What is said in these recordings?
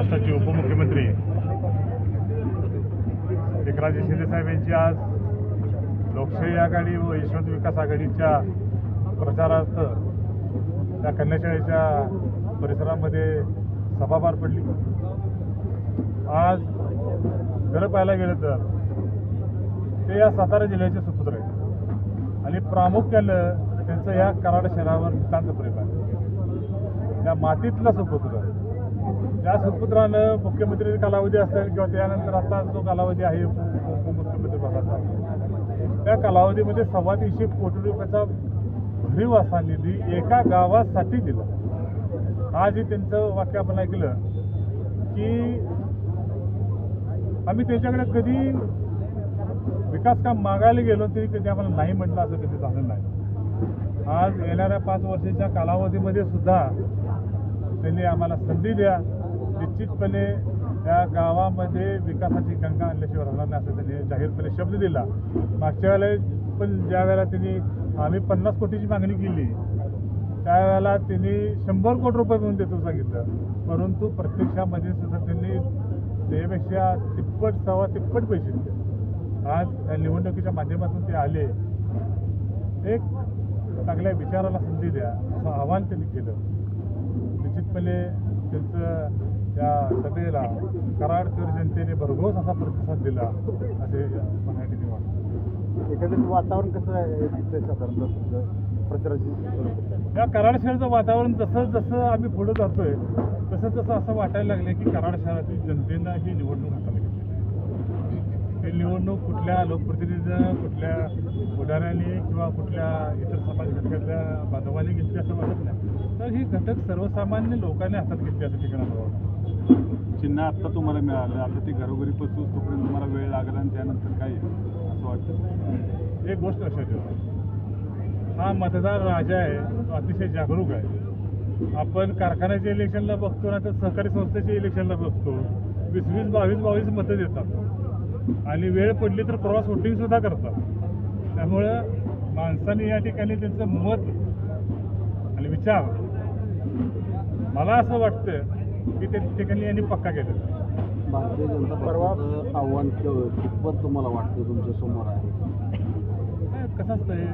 महाराष्ट्राचे उपमुख्यमंत्री एकनाथजी शिंदेसाहेब यांची आज लोकशाही आघाडी व यशवंत विकास आघाडीच्या प्रचारार्थ त्या कन्याशाळेच्या परिसरामध्ये सभा पार पडली. आज खरं पाहायला गेलं तर ते या सातारा जिल्ह्याचे सुपुत्र आहेत. आणि प्रामुख्यानं त्यांचं या कराड शहरावर नितांत प्रेम आहे. त्या मातीतला सुपुत्र या सुपुत्रानं मुख्यमंत्री कालावधी असेल किंवा त्यानंतर आता जो कालावधी आहे उपमुख्यमंत्री पदाचा त्या कालावधीमध्ये सव्वा तीनशे कोटी रुपयाचा भरीव असा निधी एका गावासाठी दिला. आजही त्यांचं वाक्य आपण ऐकलं की आम्ही त्यांच्याकडे कधी विकास काम मागायला गेलो तरी कधी आम्हाला नाही म्हटलं असं कधी झालं नाही. आज येणाऱ्या पाच वर्षाच्या कालावधीमध्ये सुद्धा त्यांनी आम्हाला संधी द्या. निश्चितपणे त्या गावामध्ये विकासाची गंगा आणल्याशिवाय राहणार नाही असं त्यांनी जाहीरपणे शब्द दिला. मागच्या वेळेला पण ज्या वेळेला त्यांनी आम्ही पन्नास कोटीची मागणी केली त्यावेळेला त्यांनी शंभर कोटी रुपये मिळून देतो सांगितलं. परंतु प्रत्यक्षामध्ये सुद्धा त्यांनी त्यापेक्षा तिप्पट सव्वा तिप्पट पैसे दिले. आज निवडणुकीच्या माध्यमातून ते आले. एक चांगल्या विचाराला संधी द्या असं आवाहन त्यांनी केलं. निश्चितपणे त्यांचं त्या सभेला कराडकर जनतेने भरघोस असा प्रतिसाद दिला असे म्हणायचे वाटतं एकंदरीत वातावरण कसं आहे? साधारणतः तुमचं प्रचाराची या कराड शहराचं वातावरण जसं जसं आम्ही पुढे जातोय तसं तसं असं वाटायला लागलं की कराड शहरातील जनतेनं ही निवडणूक आहे. ही निवडणूक कुठल्या लोकप्रतिनिधीनं कुठल्या पुढाऱ्याने किंवा कुठल्या इतर समाज घटकातल्या बांधवांनी घेतली असं वाटत नाही. तर ही घटक सर्वसामान्य लोकांनी हातात घेतली असं ठिकाणी मला वाटतं. चिन्ह आत्ता तुम्हाला मिळालं. आता ते घरोघरी पोचूस तोपर्यंत तुम्हाला वेळ लागला आणि त्यानंतर काय असं वाटतं. एक गोष्ट लक्षात ठेवा. हा मतदार राजा आहे तो अतिशय जागरूक आहे. आपण कारखान्याच्या इलेक्शनला बघतो ना तर सहकारी संस्थेच्या इलेक्शनला बघतो. वीस वीस बावीस बावीस मतं देतात. आणि वेळ पडली तर क्रॉस होटिंगसुद्धा करतात. त्यामुळं माणसाने या ठिकाणी त्यांचं मत आणि विचार. मला असं वाटतं की त्या ठिकाणी यांनी पक्का केलेला आहे. भारतीय जनता पक्षाचं आव्हान केवळ कितपत तुम्हाला वाटतं तुमच्यासमोर आहे? काय कसं असतं हे?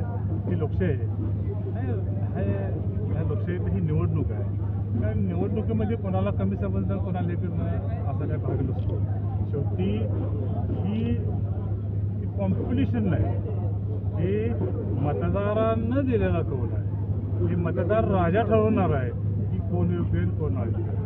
ही लोकशाही आहे. नाही, हे- ह्या लोकशाहीत ही निवडणूक आहे. कारण निवडणुकीमध्ये कोणाला कमी समजणं कोणाला हे करणं असा काय भाग नसतो. शेवटी ही कॉम्पिटिशन नाही हे मतदारांना दिलेला कौल आहे. हे मतदार राजा ठरवणार आहे की कोण योग्य आणि कोण अयोग्य